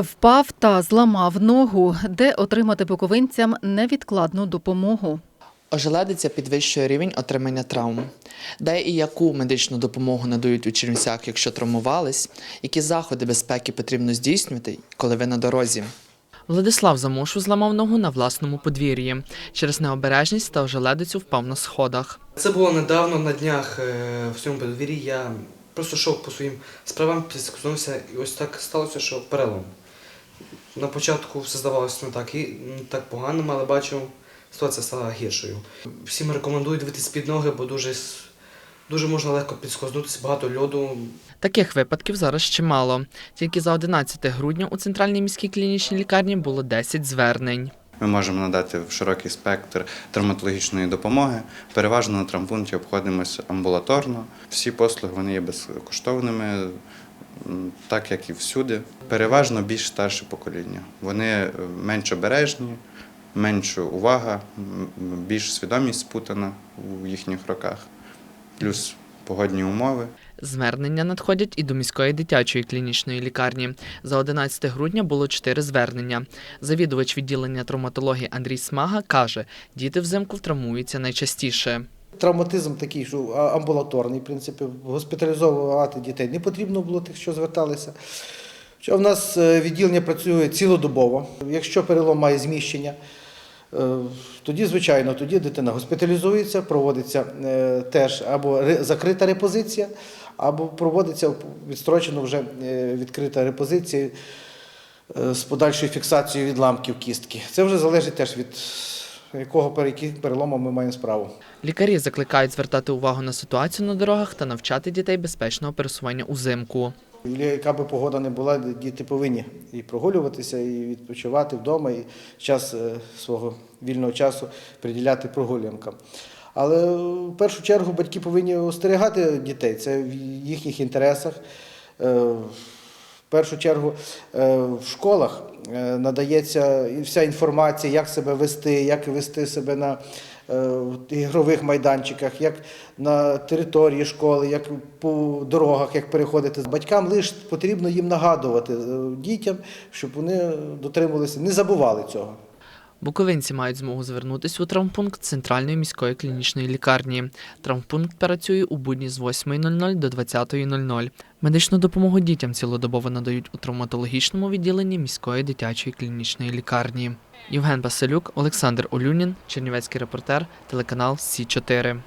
Впав та зламав ногу, де отримати буковинцям невідкладну допомогу. Ожеледиця підвищує рівень отримання травм. Де і яку медичну допомогу надають у Чернівцях, якщо травмувались, які заходи безпеки потрібно здійснювати, коли ви на дорозі. Владислав Замушу зламав ногу на власному подвір'ї. Через необережність та ожеледицю впав на сходах. Це було недавно на днях е, в цьому подвір'ї. Я просто йшов по своїм справам, підскознувся, і ось так сталося, що перелом. На початку все здавалося не так, і не так поганим, але бачив, ситуація стала гіршою. Всім рекомендую дивитися під ноги, бо дуже, дуже можна легко підскознутися, багато льоду. Таких випадків зараз чимало. Тільки за 11 грудня у центральній міській клінічній лікарні було 10 звернень. Ми можемо надати широкий спектр травматологічної допомоги. Переважно на травмпункті обходимося амбулаторно. Всі послуги вони є безкоштовними, так як і всюди. Переважно більш старше покоління. Вони е, менш обережні, менша увага, більш свідомість спутана у їхніх роках, плюс погодні умови. Звернення надходять і до міської дитячої клінічної лікарні. За 11 грудня було 4 звернення. Завідувач відділення травматології Андрій Смага каже, діти взимку травмуються найчастіше. Травматизм такий, що амбулаторний, в принципі, госпіталізовувати дітей не потрібно було тих, що зверталися. Що в нас е, відділення працює цілодобово. Якщо перелом має зміщення, е, тоді, звичайно, тоді дитина госпіталізується, проводиться е, теж або закрита репозиція, або проводиться відстрочено вже відкрита репозиція з подальшою фіксацією відламків кістки. Це вже залежить теж від якого пере- яким ми маємо справу. Лікарі закликають звертати увагу на ситуацію на дорогах та навчати дітей безпечного пересування узимку. Яка би погода не була, діти повинні і прогулюватися, і відпочивати вдома, і час е, свого вільного часу приділяти прогулянкам. Але в першу чергу батьки повинні остерігати дітей, це в їхніх інтересах. В першу чергу е, в школах е, надається вся інформація, як себе вести, як вести себе на е, ігрових майданчиках, як на території школи, як по дорогах, як переходити. Батькам лише потрібно їм нагадувати дітям, щоб вони дотримувалися, не забували цього. Буковинці мають змогу звернутися у травмпункт центральної міської клінічної лікарні. Травмпункт працює у будні з 8.00 до 20.00. Медичну допомогу дітям цілодобово надають у травматологічному відділенні міської дитячої клінічної лікарні. Євген Басилюк, Олександр Олюнін, Чернівецький репортер, телеканал Сі 4